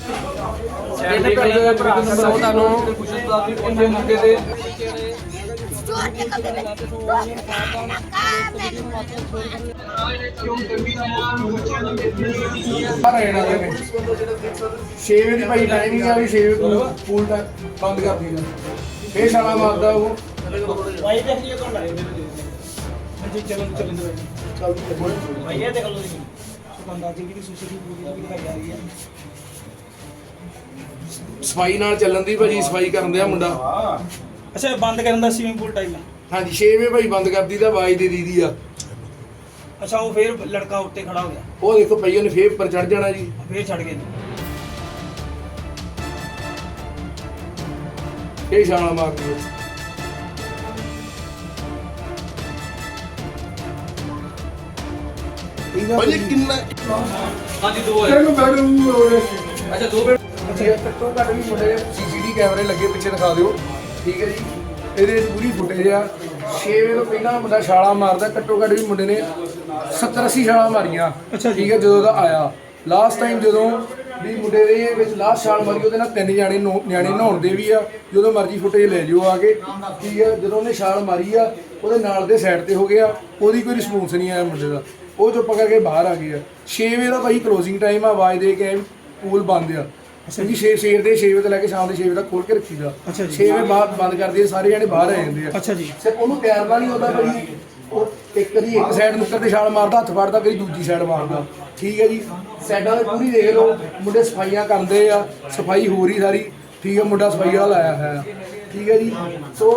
ਇਹਨੇ ਪਿੰਡ ਦੇ ਸੌਦਾ ਨੂੰ ਉਹਦੇ ਮੌਕੇ ਤੇ ਪਰ ਇਹਨਾਂ ਦੇ ਵਿੱਚ 6 ਵਜੇ ਦੀ ਭਾਈ ਟਾਈਮਿੰਗ ਆ ਵੀ 6 ਵਜੇ ਨੂੰ ਪੂਲ ਦਾ ਬੰਦ ਕਰ ਦੇਣਾ। ਫੇਰ ਸ਼ਾਲਾ ਮਾਰਦਾ ਉਹ। ਭਾਈ ਦੇਖ ਲਿਓ ਕੋਣ ਲਾਏ ਜੀ। ਚਲੋ ਚਲੋ ਚਲੋ ਭਾਈ ਇਹ ਦੇਖ ਲਓ ਜੀ ਦੁਕਾਨਦਾਰ ਜੀ ਦੀ ਸੁਸਰੀ ਪੂਰੀ ਵੀ ਦਿਖਾਈ ਜਾ ਰਹੀ ਹੈ ਸਫ਼ਾਈ ਨਾਲ ਚੱਲਣ ਦੀ ਭਾਜੀ ਸਫ਼ਾਈ ਕਰਨ ਦਿਆ ਮੁੰਡਾ। ਅੱਛਾ ਬੰਦ ਕਰਨ ਦਾ ਸਵਿਮਿੰਗ ਪੂਲ ਟਾਈਮ ਹਾਂਜੀ 6 ਵਜੇ ਭਾਈ ਬੰਦ ਕਰਦੀ ਤਾਂ ਆਵਾਜ਼ ਦੇ ਦੀਦੀ ਆ। ਅੱਛਾ ਉਹ ਫੇਰ ਲੜਕਾ ਉੱਤੇ ਖੜਾ ਹੋ ਗਿਆ। ਉਹ ਦੇਖੋ ਭਈ ਉਹਨੇ ਫੇਰ ਉੱਪਰ ਚੜ ਜਾਣਾ ਜੀ। ਫੇਰ ਛੱਡ ਗਏ। ਫੇਰ ਛਾਲਾ ਮਾਰਦੀ ਹੈ ਭਾਈ ਇਹ ਕਿੰਨਾ ਤੈਨੂੰ ਬੈਡਰੂਮ ਹੋ ਰਿਹਾ ਅੱਛਾ ਦੋ ਬੈਡ ਘੱਟੋ ਘੱਟ ਵੀ ਮੁੰਡੇ ਸੀਸੀਟੀ ਕੈਮਰੇ ਲੱਗੇ ਪਿੱਛੇ ਦਿਖਾ ਦਿਓ। ਠੀਕ ਹੈ ਜੀ। ਇਹਦੇ ਪੂਰੀ ਫੁਟੇਜ ਆ। 6 ਵਜੇ ਤੋਂ ਪਹਿਲਾਂ ਮੁੰਡਾ ਛਾਲਾ ਮਾਰਦਾ ਘੱਟੋ ਘੱਟ ਵੀ ਮੁੰਡੇ ਨੇ 70 80 ਛਾਲਾਂ ਮਾਰੀਆਂ। ਠੀਕ ਹੈ ਜਦੋਂ ਦਾ ਆਇਆ। ਲਾਸਟ ਟਾਈਮ ਜਦੋਂ ਵੀ ਮੁੰਡੇ ਦੇ ਵਿੱਚ ਲਾਸਟ ਛਾਲ ਮਾਰੀ ਉਹਦੇ ਨਾਲ ਤਿੰਨ ਜਾਣੇ ਨਿਆਣੇ ਨਹਾਉਣ ਦੇ ਵੀ ਆ। ਜਦੋਂ ਮਰਜ਼ੀ ਫੁਟੇਜ ਲੈ ਜਿਓ ਆ ਕੇ। ਠੀਕ ਹੈ ਜਦੋਂ ਉਹਨੇ ਛਾਲ ਮਾਰੀ ਆ ਉਹਦੇ ਨਾਲ ਦੇ ਸਾਈਡ ਤੇ ਹੋ ਗਿਆ। ਉਹਦੀ ਕੋਈ ਰਿਸਪੌਂਸ ਨਹੀਂ ਆਇਆ ਮੁੰਡੇ ਦਾ। ਉਹ ਚੁੱਪ ਕਰਕੇ ਬਾਹਰ ਆ ਗਏ ਆ 6 ਵਜੇ ਦਾ ਭਾਈ ਕਲੋਜ਼ਿੰਗ ਟਾਈਮ ਆ ਆਵਾਜ਼ ਦੇ ਕੇ ਪੂਲ ਬੰਦ ਆ। ਕਿਉਂਕਿ 6 ਸਵੇਰ ਦੇ 6 ਵਜੇ ਤੋਂ ਲੈ ਕੇ ਸ਼ਾਮ ਦੇ 6 ਵਜੇ ਤੱਕ ਖੋਲ ਕੇ ਰੱਖੀਦਾ ਅੱਛਾ ਜੀ। 6 ਵਜੇ ਬਾਅਦ ਬੰਦ ਕਰ ਦਈਏ ਸਾਰੇ ਜਣੇ ਬਾਹਰ ਆ ਜਾਂਦੇ ਆ। ਅੱਛਾ ਜੀ। ਸਿਰ ਉਹਨੂੰ ਤੈਰਨਾ ਨਹੀਂ ਆਉਂਦਾ ਭਾਈ ਉਹ ਇੱਕ ਕਦੀ ਇੱਕ ਸਾਈਡ ਨੁੱਕਰ ਤੇ ਛਾਲ ਮਾਰਦਾ ਹੱਥ ਫੜਦਾ ਕਦੀ ਦੂਜੀ ਸਾਈਡ ਮਾਰਦਾ। ਠੀਕ ਹੈ ਜੀ ਸਾਈਡਾਂ ਤੇ ਪੂਰੀ ਦੇਖ ਲਓ ਮੁੰਡੇ ਸਫਾਈਆਂ ਕਰਦੇ ਆ ਸਫ਼ਾਈ ਹੋ ਰਹੀ ਸਾਰੀ। ਠੀਕ ਹੈ ਮੁੰਡਾ ਸਫ਼ਾਈ ਵਾਲਾ ਲਾਇਆ ਹੈ ਠੀਕ ਹੈ ਜੀ। ਸੋ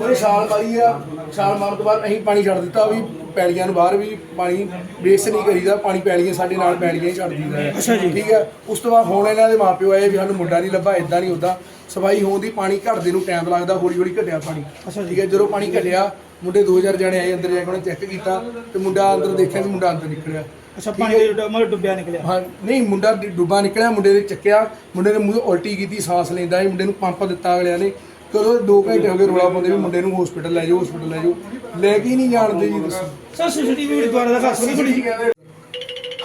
ਉਹਨੇ ਛਾਲ ਮਾਰੀ ਆ। ਛਾਲ ਮਾਰਨ ਤੋਂ ਬਾਅਦ ਅਸੀਂ ਪਾਣੀ ਛੱਡ ਦਿੱਤਾ ਵੀ ਪੈਲੀਆਂ ਨੂੰ ਬਾਹਰ ਵੀ ਪਾਣੀ ਵੇਸਟ ਨਹੀਂ ਕਰੀਦਾ ਪਾਣੀ ਪੈਲੀਆਂ ਸਾਡੇ ਨਾਲ ਪੈਲੀਆਂ ਹੀ ਛੱਡ ਜੀ। ਠੀਕ ਹੈ। ਉਸ ਤੋਂ ਬਾਅਦ ਹੁਣ ਇਹਨਾਂ ਦੇ ਮਾਪਿਓ ਆਏ ਵੀ ਸਾਨੂੰ ਮੁੰਡਾ ਨਹੀਂ ਲੱਭਾ ਇਦਾਂ ਨਹੀਂ ਉਦਾਂ ਸਫ਼ਾਈ ਹੋਣ ਦੀ ਪਾਣੀ ਘਟਦੇ ਨੂੰ ਟਾਈਮ ਲੱਗਦਾ ਹੌਲੀ ਹੌਲੀ ਘਟਿਆ ਪਾਣੀ। ਠੀਕ ਹੈ। ਜਦੋਂ ਪਾਣੀ ਘਟਿਆ ਮੁੰਡੇ 2000 ਜਣੇ ਆਏ ਅੰਦਰ ਜਾ ਕੇ ਉਹਨੇ ਚੈੱਕ ਕੀਤਾ ਤੇ ਮੁੰਡਾ ਅੰਦਰ ਦੇਖਿਆ ਤੇ ਮੁੰਡਾ ਅੰਦਰ ਨਿਕਲਿਆ। ਅੱਛਾ ਪਾਣੀ ਦੇ ਮਤਲਬ ਡੁੱਬਿਆ ਨਿਕਲਿਆ। ਹਾਂ ਨਹੀਂ ਮੁੰਡਾ ਡੁੱਬਾ ਨਿਕਲਿਆ ਮੁੰਡੇ ਦੇ ਚੱਕਿਆ ਮੁੰਡੇ ਨੇ ਮੂੰਹ ਉਲਟੀ ਕੀਤੀ ਸਾਹ ਲੈਂਦਾ ਸੀ ਮੁੰਡੇ ਨੂੰ ਪੰਪ ਦਿੱਤਾ ਅਗਲਿਆਂ ਨੇ। ਕਦੋਂ 2 ਘੰਟੇ ਹੋ ਗਏ ਰੋਲਾ ਪਾਉਂਦੇ ਵੀ ਮੁੰਡੇ ਨੂੰ ਹਸਪੀਟਲ ਲੈ ਜਾਓ ਹਸਪੀਟਲ ਲੈ ਜਾਓ। ਲੈ ਕੇ ਹੀ ਨਹੀਂ ਜਾਣਦੇ ਜੀ ਦੱਸੋ ਸਰ ਸੀਸੀਟੀਵੀ ਦੁਆਰਾ ਦਾ ਖਾਸ ਬੜੀ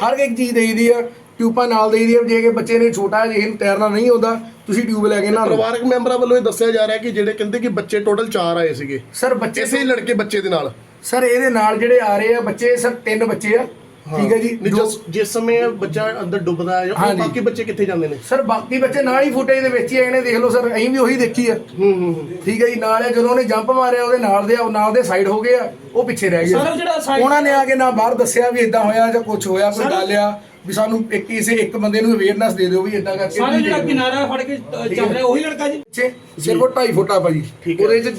ਹਰ ਇੱਕ ਚੀਜ਼ ਦੇਈਦੀ ਆ ਟਿਊਬਾਂ ਨਾਲ ਦੇਈਦੀ ਆ ਜੇ ਕਿ ਬੱਚੇ ਨੇ ਛੋਟਾ ਜਿਹੇ ਨੂੰ ਤੈਰਨਾ ਨਹੀਂ ਆਉਂਦਾ ਤੁਸੀਂ ਟਿਊਬ ਲੈ ਕੇ ਨਾ ਪਰਿਵਾਰਕ ਮੈਂਬਰਾਂ ਵੱਲੋਂ ਇਹ ਦੱਸਿਆ ਜਾ ਰਿਹਾ ਕਿ ਜਿਹੜੇ ਕਹਿੰਦੇ ਕਿ ਬੱਚੇ ਟੋਟਲ 4 ਆਏ ਸੀਗੇ। ਸਰ ਬੱਚੇ ਇਸੇ ਲੜਕੇ ਬੱਚੇ ਦੇ ਨਾਲ। ਸਰ ਇਹਦੇ ਨਾਲ ਜਿਹੜੇ ਆ ਰਹੇ ਆ ਬੱਚੇ ਸਰ ਤਿੰਨ ਬੱਚੇ ਆ। ਠੀਕ ਹੈ ਜੀ ਨਹੀਂ, ਜਿਸ ਜਿਸ ਸਮੇਂ ਬੱਚਾ ਅੰਦਰ ਡੁੱਬਦਾ ਹੈ ਉਹ ਹਾਂਜੀ। ਬਾਕੀ ਬੱਚੇ ਕਿੱਥੇ ਜਾਂਦੇ ਨੇ? ਸਰ ਬਾਕੀ ਬੱਚੇ ਨਾਲ ਹੀ ਫੁਟੇਜ ਦੇ ਵਿੱਚ ਹੀ ਆਏ ਨੇ ਦੇਖ ਲਓ ਸਰ ਅਸੀਂ ਵੀ ਉਹੀ ਦੇਖੀ ਆ। ਹੂੰ ਹੂੰ ਹੂੰ। ਠੀਕ ਹੈ ਜੀ ਨਾਲ ਜਦੋਂ ਉਹਨੇ ਜੰਪ ਮਾਰਿਆ ਉਹਦੇ ਨਾਲ ਦੇ ਉਹ ਨਾਲ ਦੇ ਸਾਈਡ ਹੋ ਗਏ ਆ ਉਹ ਪਿੱਛੇ ਰਹਿ ਸਰ, ਗਏ ਜਿਹੜਾ side- ਉਹਨਾਂ ਨੇ ਆ ਕੇ ਨਾ ਬਾਹਰ ਦੱਸਿਆ ਵੀ ਇਦਾਂ ਹੋਇਆ ਜਾਂ ਕੁਝ ਹੋਇਆ ਕੋਈ ਗੱਲ ਆ ਵੀ ਸਾਨੂੰ ਇੱਕ ਕਿਸੇ ਇੱਕ ਬੰਦੇ ਨੂੰ ਅਵੇਅਰਨੈਸ ਦੇ ਦਿਓ ਵੀ ਇਦਾਂ ਕਰਕੇ ਸਾਰੇ ਜਿਹੜਾ। ਕਿਨਾਰਾ ਫੜ ਕੇ ਅ, ਚੱਲ ਰਿਹਾ ਉਹੀ ਲੜਕਾ ਜੀ? ਪਿੱਛੇ ਸਿਰਫ 2.5 ਫੁੱਟ ਆ ਭਾਜੀ। ਠੀਕ ਹੈ। ਉਹਦੇ ਚ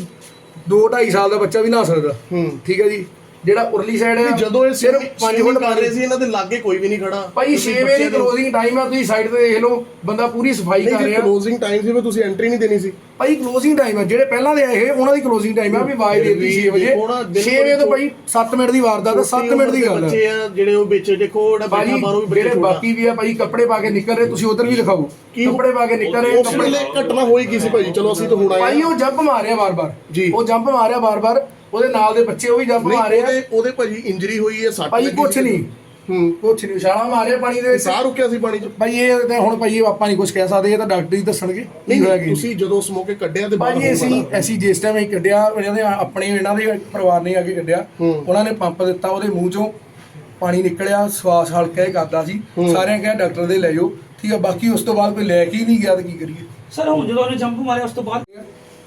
2 2.5 ਸਾਲ ਦਾ ਬੱਚਾ ਵੀ ਨਹਾ ਸਕਦਾ। ਹੂੰ। ਠੀਕ ਹੈ ਜੀ। ਜਿਹੜਾ ਉਰਲੀ ਸਾਈਡ ਹੈ ਜਦੋਂ ਇਹ ਸਿਰਫ ਸਿਰਫ 5 5 ਫੁੱਟ ਕਰ ਰਹੇ ਸੀ ਇਹਨਾਂ ਦੇ ਲਾਗੇ ਕੋਈ ਵੀ ਨਹੀਂ ਖੜਾ। ਭਾਈ 6 ਵਜੇ ਦੀ ਕਲੋਜ਼ਿੰਗ ਟਾਈਮ ਆ ਤੁਸੀਂ ਸਾਈਡ ਤੇ ਦੇਖ ਲਓ ਬੰਦਾ ਪੂਰੀ ਸਫ਼ਾਈ ਕਰ ਰਿਹਾ। ਕਲੋਜ਼ਿੰਗ ਟਾਈਮ ਸੀ ਵੀ ਤੁਸੀਂ ਐਂਟਰੀ ਨਹੀਂ ਦੇਣੀ ਸੀ। ਭਾਈ ਕਲੋਜ਼ਿੰਗ ਟਾਈਮ ਆ ਜਿਹੜੇ ਪਹਿਲਾਂ ਦੇ ਆਏ ਇਹ ਉਹਨਾਂ ਦੀ ਕਲੋਜ਼ਿੰਗ ਟਾਈਮ ਆ ਵੀ ਆਵਾਜ਼ ਦੇ ਦਿੱਤੀ 6 ਵਜੇ। ਦੇਖੋ ਨਾ, 6 ਵਜੇ ਤੋਂ ਭਾਈ 7 ਮਿੰਟ ਦੀ ਵਾਰਦਾਤ ਆ 7 ਮਿੰਟ ਦੀ ਗੱਲ ਬੱਚੇ ਆ ਜਿਹੜੇ ਉਹ ਵਿੱਚ ਦੇਖੋ ਜਿਹੜਾ ਬੈਠਾ ਬਾਹਰੋਂ ਵੀ ਬੱਚੇ ਬਾਕੀ ਵੀ ਆ ਭਾਈ ਕੱਪੜੇ ਪਾ ਕੇ ਨਿਕਲ ਰਹੇ ਤੁਸੀਂ ਉਧਰ ਵੀ ਦਿਖਾਓ। ਕੀ- ਕੱਪੜੇ ਪਾ ਕੇ ਨਿਕਲ ਰਹੇ ਕੱਪੜੇ ਘਟਨਾ ਹੋਈ ਕੀ ਸੀ ਭਾਈ? ਚਲੋ ਅਸੀਂ ਤਾਂ ਹੁਣ ਆਏ ਭਾਈ ਹਾਂ। ਉਹ ਜੰਪ ਮਾਰਿਆ ਵਾਰ-ਵਾਰ। ਉਹ ਜੰਪ ਮਾਰਿਆ ਵਾਰ-ਵਾਰ ਉਹਦੇ ਨਾਲ ਦੇ ਬੱਚੇ ਉਹ ਵੀ ਜੰਪ ਮਾਰੇ ਆ। ਉਹਦੇ ਉਹਦੇ ਭਾਜੀ ਇੰਜਰੀ ਹੋਈ ਹੈ ਸੱਟ ਭਾਈ ਲੱਗੀ ਕੁਛ ਸੀ। ਨਹੀਂ। ਹੂੰ। ਕੁਛ ਨਹੀਂ ਛਾਲਾ ਮਾਰਿਆ ਪਾਣੀ ਦੇ ਵਿੱਚ। ਸਾਹ ਰੁਕਿਆ ਸੀ ਪਾਣੀ ਚ। ਭਾਈ ਇਹ ਤੇ ਹੁਣ ਭਾਈ ਇਹ ਆਪਾਂ ਨਹੀਂ ਕੁਝ ਕਹਿ ਸਕਦੇ ਇਹ ਤਾਂ ਡਾਕਟਰ ਹੀ ਦੱਸਣਗੇ ਕੀ ਨਹੀਂ ਹੋਇਆ ਨਹੀਂ, ਕੀ। ਤੁਸੀਂ ਜਦੋਂ ਸਮੋਕੇ ਕੱਢਿਆ ਤੇ ਬਾਹਰ ਭਾਜੀ ਅਸੀਂ ਅਸੀਂ ਜਿਸ ਟਾਈਮ ਅਸੀਂ ਕੱਢਿਆ ਇਹਨਾਂ ਦੇ ਆਪਣੇ ਇਹਨਾਂ ਦੇ ਪਰਿਵਾਰ ਨੇ ਆ ਕੇ ਕੱਢਿਆ। ਹੂੰ। ਉਹਨਾਂ ਨੇ ਪੰਪ ਦਿੱਤਾ ਉਹਦੇ ਮੂੰਹ ਚੋਂ ਪਾਣੀ ਨਿਕਲਿਆ ਸਵਾਸ ਹਲਕਾ ਹੀ ਕਰਦਾ ਸੀ। ਸਾਰਿਆਂ ਕਿਹਾ ਡਾਕਟਰ ਦੇ ਲੈ ਜਾਓ। ਠੀਕ ਆ ਬਾਕੀ ਉਸ ਤੋਂ ਬਾਅਦ ਕੋਈ ਲੈ ਕੇ ਹੀ ਨਹੀਂ ਗਿਆ ਤਾਂ ਕੀ ਕਰੀਏ? ਸਰ ਹੁਣ ਜਦੋਂ ਉਹਨੇ ਜੰਪ ਮਾਰਿਆ ਉਸ ਤੋਂ ਬਾਅਦ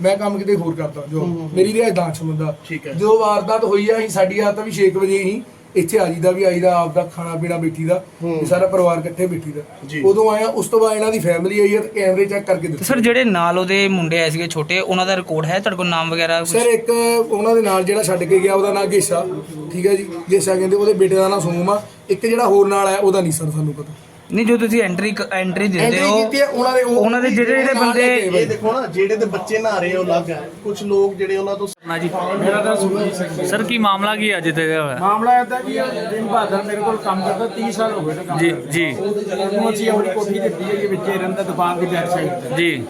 ਮੈਂ ਕੰਮ ਕਿਤੇ ਹੋਰ ਕਰਦਾ ਜੋ ਮੇਰੀ ਰਿਹਾਇਸ਼ ਦਾਂਚ ਮੁੰਡਾ ਠੀਕ ਹੈ। ਜੋ ਵਾਰਦਾਤ ਹੋਈ ਆ ਅਸੀਂ ਸਾਡੀ ਆਦਤ ਵੀ 6 ਵਜੇ ਹੀ ਇੱਥੇ ਆ ਜੀਦਾ ਵੀ ਆਈਦਾ ਆਪਦਾ ਖਾਣਾ ਪੀਣਾ ਬੈਠੀ ਦਾ ਵੀ ਸਾਰਾ ਪਰਿਵਾਰ ਇਕੱਠੇ ਬੈਠੀ ਦਾ। ਉਦੋਂ ਆਇਆ ਉਸ ਤੋਂ ਬਾਅਦ ਇਹਨਾਂ ਦੀ ਫੈਮਿਲੀ ਆਈ ਹੈ ਤੇ ਕੈਮਰੇ ਚੈੱਕ ਕਰਕੇ ਤੇ ਦਿੱਤੇ ਸਰ ਜਿਹੜੇ ਨਾਲ ਉਹਦੇ ਮੁੰਡੇ ਆਏ ਸੀਗੇ ਛੋਟੇ ਉਹਨਾਂ ਦਾ ਰਿਕਾਰਡ ਹੈ ਤੁਹਾਡੇ ਕੋਲ ਨਾਮ ਵਗੈਰਾ ਕੁਛ? ਸਰ ਇੱਕ ਉਹਨਾਂ ਦੇ ਨਾਲ ਜਿਹੜਾ ਛੱਡ ਕੇ ਗਿਆ ਉਹਦਾ ਨਾਂ ਗੇਸਾ। ਠੀਕ ਹੈ ਜੀ? ਗੇਸਾ ਕਹਿੰਦੇ ਉਹਦੇ ਬੇਟੇ ਦਾ ਨਾਂ ਸੋਮ। ਆ ਇੱਕ ਜਿਹੜਾ ਹੋਰ ਨਾਲ ਆਇਆ ਉਹਦਾ ਨਹੀਂ ਸਰ ਸਾਨੂੰ ਪਤਾ। ਨਹੀਂ ਜੋ ਤੁਸੀਂ ਐਂਟਰੀ ਐਂਟਰੀ ਦਿੰਦੇ ਹੋ ਕੀਤੀ ਹੈ ਉਹਨਾਂ ਦੇ ਉਹ- ਉਹਨਾਂ ਦੇ ਜਿਹੜੇ ਜਿਹੜੇ ਨਾਲ ਲੈ ਕੇ ਬੰਦੇ ਇਹ ਦੇਖੋ ਨਾ ਜਿਹੜੇ ਤੇ ਬੱਚੇ ਨਹਾ ਰਹੇ ਉਹ ਅਲੱਗ ਹੈ ਕੁਝ ਲੋਕ ਜਿਹੜੇ ਉਹਨਾਂ ਤੋਂ ਨਾ ਜੀ ਮੇਰਾ ਤਾਂ ਸੁਰਜੀਤ ਸਿੰਘ ਸਰ ਕੀ ਮਾਮਲਾ ਕੀ ਹੈ ਅੱਜ ਤੇ ਹੋਇਆ? ਮਾਮਲਾ ਇਹਦਾ ਕਿ ਦਿਨ ਬਹਾਦਰ ਮੇਰੇ ਕੋਲ ਕੰਮ ਕਰਦਾ 30 ਸਾਲ ਹੋ ਗਏ ਨੇ ਕੰਮ ਜੀ। ਜੀ। ਉਹਨੂੰ ਅਸੀਂ ਆਪਣੀ ਕੋਠੀ ਦਿੱਤੀ ਹੈ ਕਿ ਵਿੱਚੇ ਰਹਿੰਦਾ ਦੁਕਾਨ ਦੀ ਬੈਕ ਸਾਈਡ ਤੇ। ਜੀ।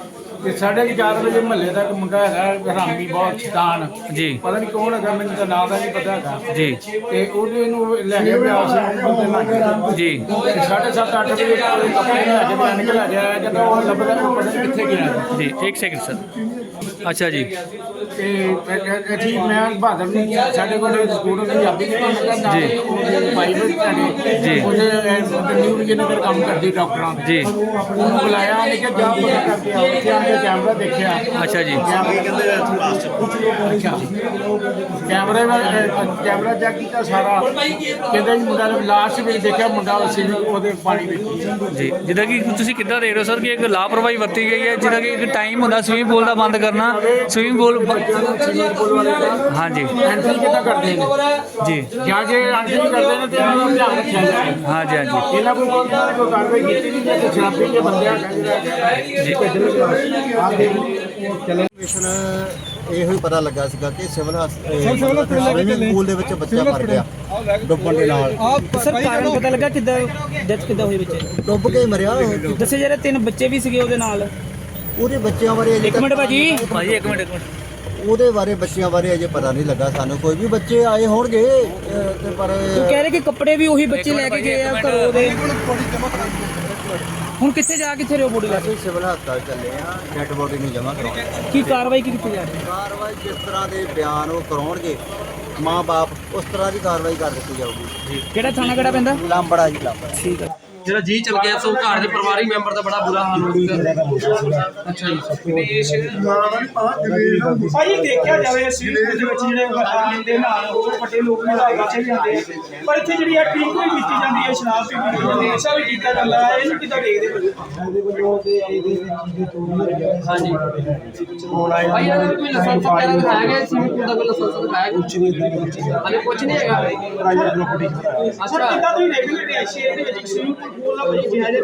ਤੇ ਸਾਢੇ ਕੁ ਚਾਰ ਵਜੇ ਮਹੱਲੇ ਦਾ ਇੱਕ ਮੁੰਡਾ ਹੈਗਾ ਹਰਾਮੀ ਬਹੁਤ ਸ਼ੈਤਾਨ। ਜੀ। ਪਤਾ ਨਹੀਂ ਕੌਣ ਹੈਗਾ ਮੈਨੂੰ ਤਾਂ ਨਾਮ ਦਾ ਨਹੀਂ ਪਤਾ ਹੈਗਾ। ਜੀ। ਤੇ ਉਹਦੇ ਨੂੰ ਲੈ ਕੇ ਬਿਆਸ ਨੂੰ ਬੰਦੇ ਲੱਗ ਜੀ। ਵਜੇ ਕੱਪੜੇ ਲੈ ਕੇ ਗਿਆ ਜਦੋਂ ਉਹ ਲੱਭਦਾ ਉਹ ਪਤਾ ਨਹੀਂ ਕਿੱਥੇ ਗਿਆ। ਜੀ ਇੱਕ ਸੈਕਿੰਡ ਸਰ ਅੱਛਾ ਜੀ। ਤੇ ਅਸੀਂ ਮੈਂ ਬਹਾਦਰ ਨੂੰ ਸਾਡੇ ਕੋਲ ਸਕੂਟਰ ਦੀ ਚਾਬੀ ਨਹੀਂ ਪਤਾ ਜੀ। ਉਹਦੇ ਭਾਈ ਬਣ ਜੀ। ਉਹਦੇ ਨਿਊ ਵਿਜਨਗਰ ਕੰਮ ਕਰਦੀ ਡਾਕਟਰਾਂ ਦੇ ਜੀ। ਉਹਨੂੰ ਬੁਲਾਇਆ ਉਹਨੇ ਕਿਹਾ ਜਾ ਪਤਾ ਕਰਕੇ ਆਓ। ਉੱਥੇ ਆ ਕੇ ਕੈਮਰਾ ਦੇਖਿਆ। ਅੱਛਾ ਜੀ। ਕੈਮਰੇ ਵਿੱਚ ਕੈਮਰਾ ਚੈੱਕ ਕੀਤਾ ਸਾਰਾ। ਕਹਿੰਦਾ ਜੀ ਮੁੰਡਾ ਨੇ ਲਾਸਟ ਵਿੱਚ ਦੇਖਿਆ ਮੁੰਡਾ ਉਸੇ ਨੂੰ ਉਹਦੇ ਪਾਣੀ ਵਿੱਚ ਜੀ। ਜਿੱਦਾਂ ਕਿ ਤੁਸੀਂ ਕਿੱਦਾਂ ਦੇਖ ਰਹੇ ਹੋ ਸਰ ਕਿ ਇੱਕ ਲਾਪਰਵਾਹੀ ਵਰਤੀ ਗਈ ਹੈ ਜਿੱਦਾਂ ਕਿ ਇੱਕ ਟਾਈਮ ਹੁੰਦਾ ਸਵਿਮਿੰਗ ਪੂਲ ਦਾ ਬੰਦ ਕਰਨਾ ਸਵਿਮਿੰਗ ਪੂਲ ਸਵਿਮਿੰਗ ਪੂਲ ਵਾਲੇ ਦਾ ਹਾਂਜੀ। ਐਂਟਰੀ ਕਿੱਦਾਂ ਕਰਦੇ ਨੇ ਜੀ ਜਾਂ ਜੇ ਐਂਟਰੀ ਕਰਦੇ ਨੇ ਤੇ ਉਹਨਾਂ ਦਾ ਧਿਆਨ ਰੱਖਿਆ ਜਾਏ ਹਾਂਜੀ ਹਾਂਜੀ। ਇਹਨਾਂ ਕੋਈ ਕੋਈ ਕੋਈ ਕਾਰਵਾਈ ਕੀਤੀ ਨਹੀਂ ਜੇ ਸ਼ਰਾਬੀ ਦੇ ਬੰਦੇ ਆ ਜੀ। ਮਿਸ਼ਨ ਇਹੋ ਹੀ ਪਤਾ ਲੱਗਾ ਸੀਗਾ ਕਿ ਸਿਵਲ ਪੂਲ ਦੇ ਵਿੱਚ ਬੱਚਾ ਮਰ ਗਿਆ ਡੁੱਬਣ ਦੇ ਨਾਲ। ਸਰ ਕਾਰਨ ਪਤਾ ਲੱਗਾ ਕਿੱਦਾਂ? ਡੈਥ ਕਿੱਦਾਂ ਹੋਈ ਬੱਚੇ? ਡੁੱਬ ਕੇ ਹੀ ਮਰਿਆ। ਦੱਸੇ ਜਿਹੜੇ ਤਿੰਨ ਬੱਚੇ ਵੀ ਸੀਗੇ ਉਹਦੇ ਨਾਲ। ਉਹਦੇ ਬੱਚਿਆਂ ਬਾਰੇ ਅਜੇ ਇੱਕ ਮਿੰਟ ਭਾਜੀ। ਭਾਜੀ ਇੱਕ ਮਿੰਟ ਇੱਕ ਮਿੰਟ। ਉਹਦੇ ਬਾਰੇ ਬੱਚਿਆਂ ਬਾਰੇ ਅਜੇ ਪਤਾ ਨਹੀਂ ਲੱਗਾ। ਸਾਨੂੰ ਕੋਈ ਵੀ ਬੱਚੇ ਆਏ ਹੋਣਗੇ ਅਹ, ਤੇ ਪਰ ਉਹ ਕਹਿ ਰਹੇ ਕਿ ਕੱਪੜੇ ਵੀ ਉਹੀ ਬੱਚੇ ਲੈ ਕੇ ਗਏ ਆ ਘਰੋਂ ਦੇ। ਹੁਣ। ਕਿੱਥੇ ਜਾ ਕਿੱਥੇ ਰਿਓ ਬੋਡੀ ਲੈ ਕੇ? ਅਸੀਂ ਸਿਵਲ ਹਸਪਤਾਲ ਚੱਲੇ ਆ ਡੈੱਡ ਬੋਡੀ ਨੂੰ ਜਮ੍ਹਾਂ ਕਰਾਉਣ। ਕੀ ਕਾਰਵਾਈ ਕੀ ਕੀਤੀ ਜਾ ਰਹੀ ਹੈ? ਕਾਰਵਾਈ ਜਿਸ ਤਰ੍ਹਾਂ ਦੇ ਬਿਆਨ ਉਹ ਕਰਾਉਣਗੇ ਮਾਂ-ਬਾਪ ਉਸ ਤਰ੍ਹਾਂ ਦੀ ਕਾਰਵਾਈ ਕਰ ਦਿੱਤੀ ਜਾਊਗੀ। ਕਿਹੜਾ ਥਾਣਾ ਕਿਹੜਾ ਪੈਂਦਾ? ਲਾਂਬੜਾ ਜੀ ਲਾਂਬੜਾ। ਠੀਕ ਹੈ। ਜਿਹੜਾ ਜੀ ਚਲ ਗਿਆ ਸੋ ਘਰ ਦੇ ਪਰਿਵਾਰਿਕ ਮੈਂਬਰ ਦਾ ਬੜਾ ਬੁਰਾ ਹਾਲ ਹੋ ਗਿਆ ਅੱਛਾ ਜੀ। ਭਾਈ ਦੇਖਿਆ ਜਾਵੇ ਸਵੀਮਿੰਗ ਪੂਲ ਦੇ ਵਿੱਚ ਜਿਹੜੇ ਆਮ ਦੇ ਨਾਲ ਉਹ ਵੱਡੇ ਲੋਕ ਨੇ ਲਾਈ ਬੱਚੇ ਵੀ ਆਉਂਦੇ ਆ। ਪਰ ਇੱਥੇ ਜਿਹੜੀ ਆ ਟ੍ਰੀਟਮੈਂਟ ਕੀਤੀ ਜਾਂਦੀ ਹੈ ਸ਼ਰਾਬ ਪੀ ਪੀ ਕੇ ਨਸ਼ਾ ਵੀ ਕੀਤਾ ਜਾਂਦਾ ਹੈ ਇਹਨੂੰ ਕਿੱਦਾਂ ਦੇਖਦੇ ਹੋ ਹਾਂਜੀ। ਭਾਈ ਇਹਨਾਂ ਦਾ ਕੋਈ ਲਾਇਸੈਂਸ ਵਗੈਰਾ ਦਿਖਾਇਆ ਗਿਆ ਸਵਿਮਿੰਗ ਪੂਲ ਦਾ ਕੋਈ ਲਾਇਸੈਂਸ ਦਿਖਾਇਆ ਕੁਝ ਨਹੀਂ। ਹਲੇ ਕੁਝ ਨਹੀਂ ਹੈਗਾ। ਸਰ ਅੱਛਾ ਕਿੱਦਾਂ ਤੁਸੀਂ ਰੈਗੂਲੇਟਰੀ ਐਸੀ ਇਹਦੇ ਵਿੱਚ ਸਵੀਮਿੰਗ ਦਾ ਜਾਇਜ਼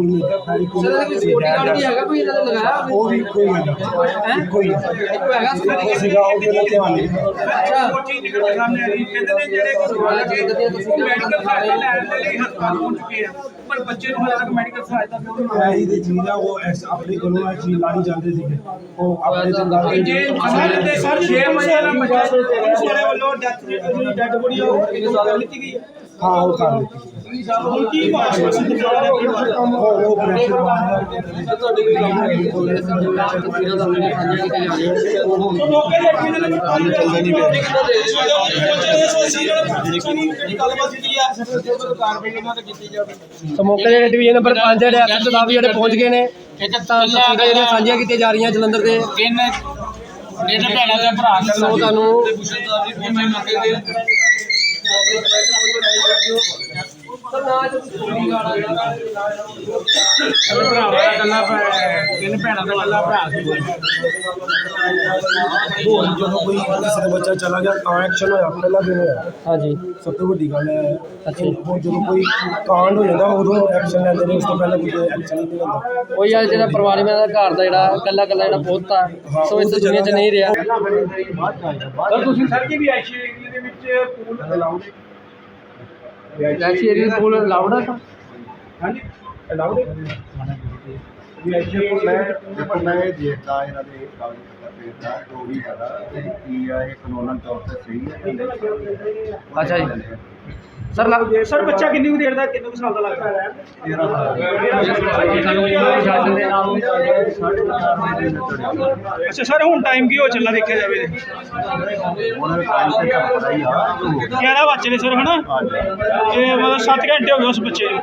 ਨਹੀਂ ਸਰ ਇਹਦਾ ਕੋਈ ਸਕਿਉਰਟੀ ਗਾਰਡ ਵੀ ਹੈਗਾ ਕੋਈ ਇਹਨਾਂ ਨੇ ਲਗਾਇਆ ਉਹ ਵੀ ਕੋਈ ਹੈ ਕੋਈ ਇੱਕ ਹੈਗਾ ਸਰ ਸੀਗਾ ਉਹ ਵੀ ਧਿਆਨ ਨਹੀਂ ਅੱਛਾ। ਉਹ ਚੀਜ਼ ਨਿਕਲ ਸਾਹਮਣੇ ਆ ਰਹੀ ਕਹਿੰਦੇ ਨੇ ਜਿਹੜੇ ਕਿ ਮੈਡੀਕਲ ਸਹਾਇਤਾ ਲੈਣ ਦੇ ਲਈ ਹਸਪਤਾਲ ਪਹੁੰਚ ਚੁੱਕੇ ਆ ਪਰ ਬੱਚੇ ਨੂੰ ਹਾਲੇ ਤੱਕ ਮੈਡੀਕਲ ਸਹਾਇਤਾ ਕਿਉਂ ਨਹੀਂ ਮਿਲ ਇਹੀ ਦੀ ਚੀਜ਼ ਆ ਉਹ ਐਸ- ਆਪਣੇ ਕੋਲੋਂ ਇਹ ਚੀਜ਼ ਲਾਣੀ ਜਾਂਦੇ ਸੀਗੇ। ਉਹ ਆਪਣੇ ਚੰਗਾ ਰਹੀ ਜੇ ਸਰ ਦੇ ਸਰ 6 ਵਜੇ ਦਾ ਬੱਚਾ ਪੁਲਿਸ ਵਾਲੇ ਵੱਲੋਂ ਡੈਥ ਜਿਹੜੀ ਡੈਡ ਬੋਡੀ ਉਹ ਲਿੱਤੀ ਗਈ ਹੈ। ਹਾਂ? ਉਹ ਕਰ ਦਿੱਤੀ ਹੁਣ ਕੀ ਸੋ ਮੌਕੇ ਦੇ। ਜਿਹੜੀ ਮੌਕੇ ਡਿਵੀਜ਼ਨ ਨੰਬਰ 5 ਜਿਹੜੇ ਐਕਟ ਦਾ ਵੀ ਜਿਹੜੇ ਪਹੁੰਚ ਗਏ ਨੇ। ਤਾਂ ਤਸਵੀਰਾਂ ਜਿਹੜੀਆਂ ਸਾਂਝੀਆਂ ਕੀਤੀਆਂ ਜਾ ਰਹੀਆਂ ਜਲੰਧਰ ਦੇ। ਤਿੰਨ ਤਿੰਨ ਭੈਣਾਂ ਦੇ ਭਰਾ ਉਹ ਤੁਹਾਨੂੰ Mobil remote. ਭਰਾਵਾ ਦਾ ਕੱਲਾ ਤਿੰਨ ਭੈਣਾਂ ਦਾ ਕੱਲਾ ਭਰਾ ਸੀ ਹੋਰ ਜਦੋਂ ਕੋਈ ਕਿਸੇ ਦਾ ਬੱਚਾ ਚਲਾ ਗਿਆ ਤਾਂ ਐਕਸ਼ਨ ਹੋਇਆ ਪਹਿਲਾ ਦਿਨ ਹੋਇਆ ਹਾਂਜੀ। ਸਭ ਤੋਂ ਵੱਡੀ ਗੱਲ ਹੈ ਅੱਛਾ। ਹੁਣ ਜਦੋਂ ਕੋਈ ਕਾਂਡ ਹੋ ਜਾਂਦਾ ਉਦੋਂ ਐਕਸ਼ਨ ਲੈਂਦੇ ਨੇ ਉਸ ਤੋਂ ਪਹਿਲਾਂ ਕੋਈ ਐਕਸ਼ਨ ਨਹੀਂ ਲੈਂਦਾ ਉਹ ਯਾਰ ਜਿਹੜਾ ਪਰਿਵਾਰ ਮੇਰਾ ਘਰ ਦਾ ਜਿਹੜਾ ਕੱਲਾ ਕੱਲਾ ਜਿਹੜਾ ਪੁੱਤ ਆ, ਸੋ ਇਸ ਦੁਨੀਆ 'ਚ ਨਹੀਂ ਰਿਹਾ। ਸਰ ਤੁਸੀਂ ਸਰ ਕੀ ਵੀ ਐਸ਼ੀ ਦੇ ਵਿੱਚ ਪੂਲ ਲਾਉਂਗੇ ਐਸੀ ਏਰੀਆ ਪੂਲ ਲਾਉੜਾ ਤਾਂ ਹਾਂਜੀ? ਅਲਾਉਡ ਵੀ ਇੱਥੇ ਮੈਂ ਦੇਖੋ ਮੈਂ ਇਹ ਦੇਖਦਾ ਇਹਨਾਂ ਦੇ ਕਾਗਜ਼ ਪੱਤਰ ਦੇਖਦਾ ਜੋ ਵੀ ਹੈਗਾ ਤੇ ਕੀ ਆ ਇਹ ਕਾਨੂੰਨ ਤੌਰ ਤੇ ਸਹੀ ਹੈ ਅੱਛਾ ਜੀ। ਸਰ ਸਰ ਬੱਚਾ ਕਿੰਨੀ ਕੁ ਦੇਰ ਦਾ ਕਿੰਨੇ ਕੁ ਸਾਲ ਦਾ ਲੱਗਦਾ? ਹੈ 13 ਸਾਲ। ਅੱਛਾ ਸਰ ਹੁਣ ਟਾਈਮ ਕੀ ਹੋ ਚੱਲਾ ਦੇਖਿਆ ਜਾਵੇ? ਉਹਨਾਂ ਦੇ ਟਾਈਮ ਤੇ ਤਾਂ ਪਤਾ ਹੀ ਆ 11 ਵਜੇ ਨੇ ਸਰ ਹਨਾ? ਤੇ ਮਤਲਬ 7 ਘੰਟੇ ਹੋ ਗਏ ਉਸ ਬੱਚੇ ਨੂੰ।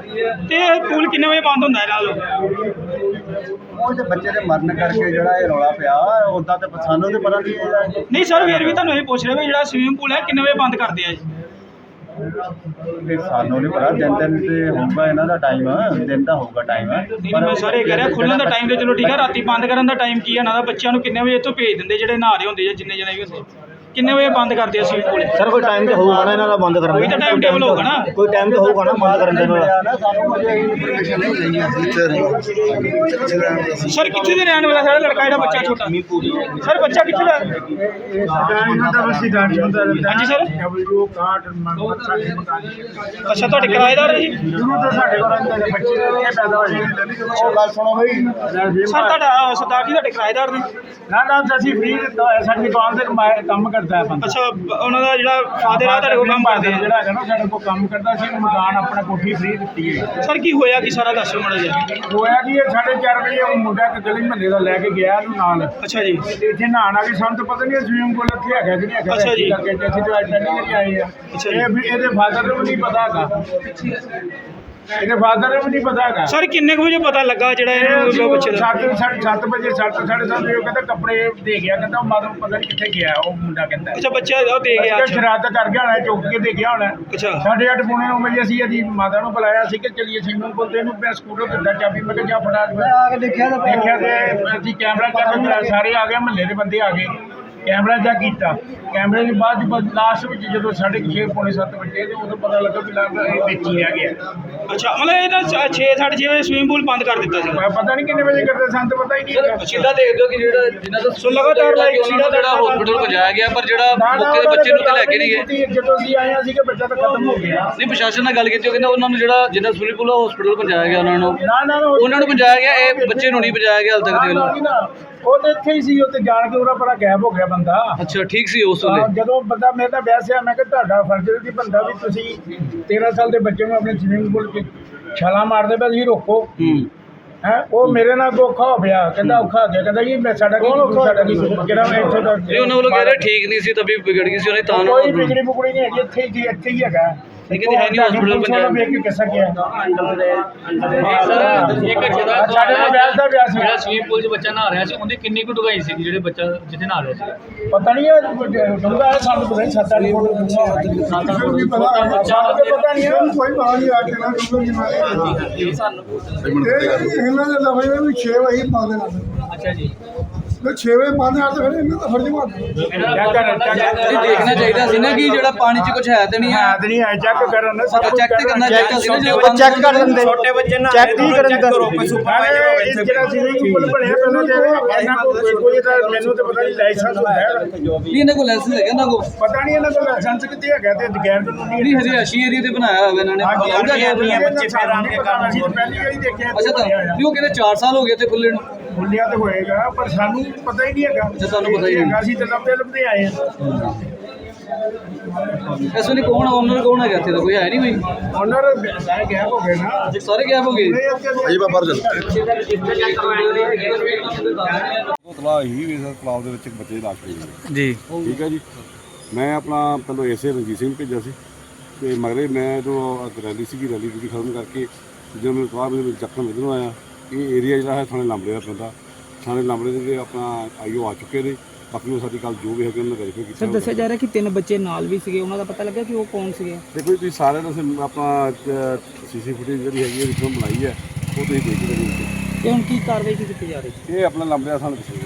ਤੇ ਇਹ ਪੂਲ ਕਿੰਨੇ ਵਜੇ ਬੰਦ ਹੁੰਦਾ ਹੈ ਨਾਲ ਉਹ ਤੇ ਬੱਚੇ ਦੇ ਮਰਨ ਕਰਕੇ ਜਿਹੜਾ ਇਹ ਰੌਲਾ ਪਿਆ ਉਦਾਂ ਤੇ ਸਾਨੂੰ ਤੇ ਪਤਾ ਨਹੀਂ ਨਹੀਂ ਸਰ ਫਿਰ ਵੀ ਤੁਹਾਨੂੰ ਇਹ ਪੁੱਛ ਰਿਹਾ ਵੀ ਜਿਹੜਾ ਸਵਿਮਿੰਗ ਪੂਲ ਹੈ ਕਿੰਨੇ ਵਜੇ ਬੰਦ ਕਰਦੇ ਆ ਜੀ ਸਾਨੂੰ ਨਹੀਂ ਪਤਾ ਦਿਨ ਦਿਨ ਤੇ ਹੋਊਗਾ ਇਹਨਾਂ ਦਾ ਟਾਈਮ ਦਿਨ ਦਾ ਹੋਊਗਾ ਟਾਈਮ ਨਹੀਂ ਮੈਂ ਸਾਰੇ ਕਹਿ ਰਿਹਾ ਖੁੱਲਣ ਦਾ ਟਾਈਮ ਤੇ ਚਲੋ ਠੀਕ ਹੈ ਰਾਤੀ ਬੰਦ ਕਰਨ ਦਾ ਟਾਈਮ ਕੀ ਹੈ ਇਹਨਾਂ ਦਾ ਬੱਚਿਆਂ ਨੂੰ ਕਿੰਨੇ ਵਜੇ ਇੱਥੋਂ ਭੇਜ ਦਿੰਦੇ ਜਿਹੜੇ ਨਹਾ ਰਹੇ ਹੁੰਦੇ ਜਾਂ ਜਿੰਨੇ ਜਣੇ ਵੀ ਹੁੰਦੇ। ਕਿੰਨੇ ਵਜੇ ਬੰਦ ਕਰਦੇ ਆ ਸਵੀਮਿੰਗ ਪੂਲ ਸਰ ਕੋਈ ਟਾਈਮ ਤੇ ਹੋਊਗਾ ਨਾ ਇਹਨਾਂ ਦਾ ਬੰਦ ਕਰਨ ਕੋਈ ਤਾਂ ਟਾਈਮ ਟੇਬਲ ਹੋਊਗਾ ਨਾ? ਕੋਈ ਟਾਈਮ ਤੇ ਹੋਊਗਾ ਨਾ ਬੰਦ ਕਰਨ ਦੇ ਨਾਲ। ਸਰ ਕਿੱਥੇ ਦੇ ਰਹਿਣ ਵਾਲਾ? ਸਾਡਾ ਲੜਕਾ ਜਿਹੜਾ ਬੱਚਾ ਛੋਟਾ। ਸਰ ਬੱਚਾ ਕਿੱਥੇ ਦਾ? ਹਾਂਜੀ ਸਰ। ਅੱਛਾ ਤੁਹਾਡੇ ਕਿਰਾਏਦਾਰ ਹੈ ਜੀ? ਸ਼ੁਰੂ ਤੋਂ ਸਾਡੇ ਕੋਲ ਅੰਦਰ ਦੇ ਬੱਚੇ ਇੱਥੇ ਪੈਦਾ ਹੋਏ ਉਹ ਗੱਲ ਸੁਣੋ ਬਈ। ਸਰ ਤੁਹਾਡਾ ਸਰਦਾਰ ਜੀ ਤੁਹਾਡੇ ਕਿਰਾਏਦਾਰ ਨੇ? ਨਾ ਨਾ ਅਸੀਂ ਫ੍ਰੀ ਸਾਡੀ ਦੁਕਾਨ ਤੇ ਕਮਾਏ- ਕੰਮ ਕਰਦਾ ਹੈ ਬੰਦਾ। ਅੱਛਾ ਬ- ਉਹਨਾਂ ਦਾ ਜਿਹੜਾ ਫਾਦਰ ਆ ਤੁਹਾਡੇ ਕੋਲ ਕੰਮ ਕਰਦੇ ਆ? ਜਿਹੜਾ ਹੈਗਾ ਨਾ ਸਾਡੇ ਕੋਲ ਕੰਮ ਕਰਦਾ ਸੀ ਮਕਾਨ ਆਪਣਾ ਕੋਠੀ ਫ੍ਰੀ ਦਿੱਤੀ ਹੈ। ਸਰ ਕੀ ਹੋਇਆ? ਕੀ ਸਾਰਾ ਦੱਸੋ ਮਾੜਾ ਜਿਹਾ। ਹੋਇਆ ਕਿ ਇਹ 4:30 ਵਜੇ ਉਹ ਮੁੰਡਾ ਇੱਕ ਗਲੀ ਮਹੱਲੇ ਦਾ ਲੈ ਕੇ ਗਿਆ ਇਹਨੂੰ ਨਾਲ। ਅੱਛਾ ਜੀ। ਤੇ ਇੱਥੇ ਨਹਾਉਣ ਆ ਕੇ ਸਾਨੂੰ ਤਾਂ ਪਤਾ ਨਹੀਂ ਸਵੀਮਿੰਗ ਪੂਲ ਇੱਥੇ ਹੈਗਾ ਕਿ ਨਹੀਂ ਹੈਗਾ ਅੱਛਾ ਜੀ। ਕਰਕੇ ਤੇ ਅਸੀਂ ਤਾਂ ਅੱਜ ਤੱਕ ਨਹੀਂ ਆਏ ਆ। ਅੱਛਾ ਜੀ। ਇਹ ਵੀ ਇਹਦੇ ਫਾਦਰ ਨੂੰ ਵੀ ਨਹੀਂ ਪਤਾ ਹੈਗਾ। ਇਹਦੇ ਫਾਦਰ ਨੂੰ ਨਹੀਂ ਪਤਾ ਹੈਗਾ। ਸਰ ਕਿੰਨੇ ਕੁ ਵਜੇ ਪਤਾ ਲੱਗਾ ਜਿਹੜਾ ਇਹ ਇਹਨੂੰ ਅਸੀਂ ਬੱਚੇ ਦਾ? ਸੱਤ ਸਾਢੇ ਸੱਤ ਵਜੇ ਸੱਤ ਸਾਢੇ ਸੱਤ ਵਜੇ ਉਹ ਕਹਿੰਦਾ ਕੱਪੜੇ ਦੇ ਗਿਆ ਕਹਿੰਦਾ ਨੂੰ ਪਤਾ ਨਹੀਂ ਕਿੱਥੇ ਗਿਆ ਉਹ ਮੁੰਡਾ ਕਹਿੰਦਾ। ਅੱਛਾ ਬੱਚਾ ਉਹ ਦੇ ਗਿਆ ਅੱਛਾ ਸ਼ਰਾਰਤ ਕਰ ਗਿਆ ਹੋਣਾ ਚੁੱਕ ਕੇ ਦੇ ਗਿਆ ਹੋਣਾ। ਅੱਛਾ। ਸਾਢੇ ਅੱਠ ਪੌਣੇ ਨੌ ਵਜੇ ਅਸੀਂ ਇਹਦੀ ਮਾਤਾ ਨੂੰ ਬੁਲਾਇਆ ਸੀ ਕਿ ਚਲੀਏ ਸਿੰਗਲ ਪੁੱਲ ਤੇ ਇਹਨੂੰ ਪਿਆ ਸਕੂਟਰ ਦਿੱਤਾ ਚਾਬੀ ਮੈਂ ਕਿਹਾ ਜਾ ਫੜਾ। ਦੇ ਆ ਕੇ ਦੇਖਿਆ ਤਾਂ ਦੇਖਿਆ ਤੇ ਅਸੀਂ ਕੈਮਰਾ ਕਰ ਸਾਰੇ ਆ ਗਏ ਮਹੱਲੇ ਦੇ ਬੰਦੇ ਆ ਗਏ। ਕੈਮਰਾ ਜਾ ਕੀਤਾ। ਕੈਮਰੇ ਦੇ ਬਾਅਦ ਲਾਸਟ ਵਿੱਚ ਜਦੋਂ ਸਾਢੇ ਕੁ ਛੇ ਪੌਣੇ ਸੱਤ ਵਜੇ ਤੇ ਉਦੋਂ ਪਤਾ ਲੱਗਾ ਵੀ ਲੱਗਦਾ ਇਹ ਵਿੱਚ ਹੀ ਆ ਗਿਆ। ਅੱਛਾ ਮਤਲਬ ਇਹ 6 6:30 ਵਜੇ ਸਵਿਮਿੰਗ ਪੂਲ ਬੰਦ ਕਰ ਦਿੱਤਾ ਸੀ। ਮੈਂ ਪਤਾ ਨਹੀਂ ਕਿੰਨੇ ਵਜੇ ਕਰਦੇ ਸਾਨੂੰ ਤਾਂ ਪਤਾ ਹੀ ਨਹੀਂ ਹੈਗਾ। ਸਿੱਧਾ ਦੇਖਦੇ ਹੋ ਕਿ ਜਿਹੜਾ ਜਿਨ੍ਹਾਂ ਦਾ ਸੋ ਲਗਾਤਾਰ ਲਾਈਕ ਉਹਨਾਂ ਨੂੰ ਜਿਹੜਾ ਹਸਪੀਟਲ ਪਹੁੰਚਾਇਆ ਗਿਆ ਪਰ ਜਿਹੜਾ ਨਾ, ਨਾ, ਮੌਕੇ ਦੇ ਬੱਚੇ ਨੂੰ ਤੇ ਲੈ ਕੇ ਨਹੀਂ ਗਏ। ਜਦੋਂ ਅਸੀਂ ਆਏ ਹਾਂ ਸੀ ਕਿ ਬੱਚਾ ਤਾਂ ਖਤਮ ਹੋ ਗਿਆ। ਨਹੀਂ ਪ੍ਰਸ਼ਾਸਨ ਨਾਲ ਗੱਲ ਕੀਤੀ ਉਹ ਕਹਿੰਦਾ ਉਹਨਾਂ ਨੂੰ ਜਿਹੜਾ ਜਿੰਨਾ ਸਵਿਮਿੰਗ ਪੂਲ ਹਸਪੀਟਲ ਪਹੁੰਚਾਇਆ ਗਿਆ ਉਹਨਾਂ ਨੂੰ। ਨਾ ਨਾ ਨਾ, ਉਹਨਾਂ ਨੂੰ ਪਹੁੰਚਾਇਆ ਗਿਆ ਇਹ ਬੱਚੇ ਨੂੰ ਨਹੀਂ ਪਹੁੰਚਾਇਆ ਗਿਆ ਹਾਲ ਤੱਕ ਦੇ ਨਾ, ਵੱਲੋਂ ਨਾ, ਨਾ, ਉਹ ਤੇ ਇੱਥੇ ਹੀ ਸੀ ਉਹ ਤੇ ਜਾਣ ਕੇ ਉਹਦਾ ਬੜਾ ਗਾਇਬ ਹੋ ਗਿਆ ਬੰਦਾ। ਅੱਛਾ ਠੀਕ ਸੀ ਉਸ ਹਾਂ, ਵੇਲੇ ਜਦੋਂ ਬੰਦਾ ਮੇਰੇ ਨਾਲ ਬਹਿਸਿਆ ਮੈਂ ਕਿਹਾ ਤੁਹਾਡਾ ਫਰਜ਼ ਵੀ ਬੰਦਾ ਵੀ ਤੁਸੀਂ 13 ਸਾਲ ਦੇ ਬੱਚੇ ਨੂੰ ਆਪਣੇ ਸਵਿਮਿੰਗ ਪੂਲ 'ਚ ਛਾਲਾਂ ਮਾਰਦੇ ਪਏ ਤੁਸੀਂ ਰੋਕੋ। ਹੂੰ। ਹੈ ਉਹ ਮੇਰੇ ਨਾਲ ਔਖਾ ਹੋ ਗਿਆ ਕਹਿੰਦਾ ਔਖਾ ਹੋ ਗਿਆ ਕਹਿੰਦਾ ਜੀ ਮੈਂ ਸਾਡਾ ਕੀ ਕਸੂਰ, ਸਾਡਾ ਕੀ ਕਸੂਰ? ਕਿਹੜਾ ਮੈਂ ਇੱਥੇ ਦਾ ਨਹੀਂ ਉਹਨਾਂ ਵੱਲੋਂ ਕਹਿ ਰਹੇ ਠੀਕ ਨਹੀਂ ਸੀ ਤਬੀਅਤ ਵਿਗੜ ਗਈ ਸੀ ਉਹਨੇ ਤਾਂ ਉਹਨਾਂ ਕੋਈ ਨੂੰ ਬਿਗੜੀ ਬੁਗੜੀ ਨਹੀਂ ਹੈਗੀ ਇੱਥੇ ਹੀ ਜੀ ਇੱਥੇ ਹੀ ਹੈਗਾ। ਲੇਕਿਨ ਹੈ ਨਹੀਂ hospital ਪਹੁੰਚਾਇਆ ਵੇਖ ਕੇ ਕਿਸਾ ਗਿਆ ਇੱਕ ਜਿਹੜਾ ਸਾਡੇ ਨਾਲ ਬਹਿਸ ਦਾ ਵਿਆਸ ਜਿਹੜਾ ਸਵੀਮਿੰਗ ਪੂਲ 'ਚ ਬੱਚਾ ਨਹਾ ਰਿਹਾ ਸੀ ਉਹਦੀ ਕਿੰਨੀ ਕੁ ਡੁਗਾਈ ਸੀ ਜਿਹੜੇ ਬੱਚਾ ਜਿੱਥੇ ਨਹਾ ਰਿਹਾ ਸੀ ਪਤਾ ਨਹੀਂ ਇਹ ਡੂੰਘਾ ਹੈ ਸਾਨੂੰ ਪਤਾ ਨਹੀਂ ਸੱਤ ਅੱਠ ਫੁੱਟ ਡੂੰਘਾ ਹੋਣਾ ਤਾਂ ਪਤਾ ਨਹੀਂ ਕੋਈ ਪਤਾ ਨਹੀਂ ਆ ਕਿੰਨਾ ਡੂੰਘਾ ਕਿੰਨਾ ਇਹ ਸਾਨੂੰ ਇਹਨਾਂ ਦੇ ਲਫ਼ਜ਼ ਵੀ 6 ਵਜੇ ਪਾ ਦੇਣਾ ਅੱਛਾ ਜੀ। ਤੇ 6 ਵਜੇ ਪਾਉਂਦੇ ਆ ਤਾਂ ਫਿਰ ਇਹਨਾਂ ਦਾ ਫਰਜ਼ ਬਣਦਾ। ਚੈੱਕ ਕਰ ਚੈੱਕ ਇਹ ਦੇਖਣਾ ਚਾਹੀਦਾ ਸੀ ਨਾ ਕਿ ਜਿਹੜਾ ਪਾਣੀ 'ਚ ਕੁਝ ਹੈ ਤੇ ਨਹੀਂ ਹੈ। ਹੈ ਨਹੀਂ ਹੈ ਚੈੱਕ ਕਰਨ ਸਭ ਕੁਝ ਚੈੱਕ ਤੇ ਕਰਨਾ ਚਾਹੀਦਾ ਸੀ ਨਾ ਜੇ ਉਹ ਚੈੱਕ ਕਰ ਦਿੰਦੇ ਛੋਟੇ ਬੱਚੇ ਨਾਲ ਚੈੱਕ ਹੀ ਕਰਨ ਦਾ। ਇਹ ਜਿਹੜਾ ਸਵਿਮਿੰਗ ਪੂਲ ਬਣਿਆ ਪਹਿਲਾਂ ਤੇ ਇਹਨਾਂ ਕੋਲ ਕੋਈ ਤਾਂ ਮੈਨੂੰ ਤਾਂ ਪਤਾ ਨਹੀਂ ਲਾਇਸੈਂਸ ਹੁੰਦਾ ਹੈ। ਨਹੀਂ ਇਹਨਾਂ ਕੋਲ ਲਾਇਸੈਂਸ ਹੈਗਾ ਇਹਨਾਂ ਕੋਲ। ਪਤਾ ਨਹੀਂ ਇਹਨਾਂ ਕੋਲ ਲਾਇਸੈਂਸ ਕਿੱਥੇ ਹੈਗਾ ਤੇ ਗੈਰ ਕਾਨੂੰਨੀ ਨਹੀਂ ਹਜੇ ਅਸ਼ੀ ਏਰੀਆ ਤੇ ਬਣਾਇਆ ਹੋਇਆ ਇਹਨਾਂ ਨੇ। ਪੂਰਾ ਗਿਆ ਹੋਇਆ। ਬੱਚੇ ਫੇਰ ਆਣਗੇ ਕੰਮ ਅਸੀਂ ਪਹਿਲੀ ਵਾਰੀ ਦੇਖਿਆ ਅੱਛਾ ਤਾਂ ਨਹੀਂ ਉਹ ਕਹਿੰਦੇ 4 ਸਾਲ ਹੋ ਗਏ ਤੇ ਖੁੱਲੇ ਨੂੰ। ਖੁੱਲਿਆ ਤੇ ਹੋਏਗਾ ਪਰ ਸਾਨੂੰ ਪਤਾ ਹੀ ਨਹੀਂ ਹੈਗਾ ਅੱਛਾ, ਤੁਹਾਨੂੰ ਪਤਾ ਹੀ ਨਹੀਂ। ਹੈਗਾ, ਅਸੀਂ ਤਾਂ ਲੱਭਦੇ ਲੱਭਦੇ ਆਏ ਹਾਂ। ਇਸ ਵੇਲੇ ਕੌਣ ਓਨਰ ਕੌਣ ਹੈਗਾ ਇੱਥੇ ਦਾ ਕੋਈ ਹੈ ਨਹੀਂ ਕੋਈ? ਦੇ ਸਾਰੇ ਗੈਪ ਹੋ ਗਏ ਨਾ ਸਾਰੇ ਗੈਪ ਹੋ ਗਏ। ਅਜੀ ਬਾਬਰ ਚੱਲ ਤਲਾਅ ਹੀ ਵੀ ਸਰ ਤਲਾਅ ਦੇ ਵਿੱਚ ਇੱਕ ਬੱਚੇ ਦੀ ਲਾਸ਼ ਪਈ ਜੀ। ਠੀਕ ਹੈ ਜੀ। ਮੈਂ ਆਪਣਾ ਪਹਿਲਾਂ ਐਸੇ ਰਣਜੀਤ ਸਿੰਘ ਭੇਜਿਆ ਸੀ। ਤੇ ਮਗਰੇ ਮੈਂ ਜੋ ਰੈਲੀ ਸੀਗੀ ਰੈਲੀ ਦੀ ਖਤਮ ਕਰਕੇ ਜਦੋਂ ਮੈਨੂੰ ਤਲਾਅ ਮੇਰੇ ਜ਼ਖਮ ਇਧਰੋਂ ਆਇਆ ਇਹ ਏਰੀਆ ਜਿਹੜਾ ਹੈ ਥਾਣੇ ਲਾਂਬੜੇ ਦਾ ਪੈਂਦਾ ਥਾਣੇ ਲਾਂਬੜੇ ਦੇ ਆਪਣਾ ਆਈਓ ਆ ਚੁੱਕੇ ਨੇ। ਬਾਕੀ ਉਹ ਸਾਡੀ ਕੱਲ ਜੋ ਵੀ ਹੈਗੇ ਉਹਨਾਂ ਨੇ ਵੈਰੀਫਾਈ ਕੀਤਾ ਸਰ ਦੱਸਿਆ ਜਾ ਰਿਹਾ ਕਿ ਤਿੰਨ ਬੱਚੇ ਨਾਲ ਵੀ ਸੀਗੇ। ਉਹਨਾਂ ਦਾ ਪਤਾ ਲੱਗਾ ਕਿ ਉਹ ਕੌਣ ਸੀਗੇ? ਦੇਖੋ ਜੀ, ਤੁਸੀਂ ਸਾਰਿਆਂ ਨੂੰ ਅਸੀਂ ਆਪਣਾ ਸੀਸੀ ਫੁਟੇਜ ਜਿਹੜੀ ਹੈਗੀ ਹੈ ਰਿਕਮ ਬਣਾਈ ਹੈ ਉਹ ਤੁਸੀਂ ਦੇਖ ਰਹੇ ਹੋ। ਤੇ ਹੁਣ ਕੀ ਕਾਰਵਾਈ ਕੀਤੀ ਜਾ ਰਹੀ? ਹੈ ਇਹ ਆਪਣਾ ਲਾਂਬੜੇ ਦਾ ਸਾਨੂੰ ਦੱਸੋ।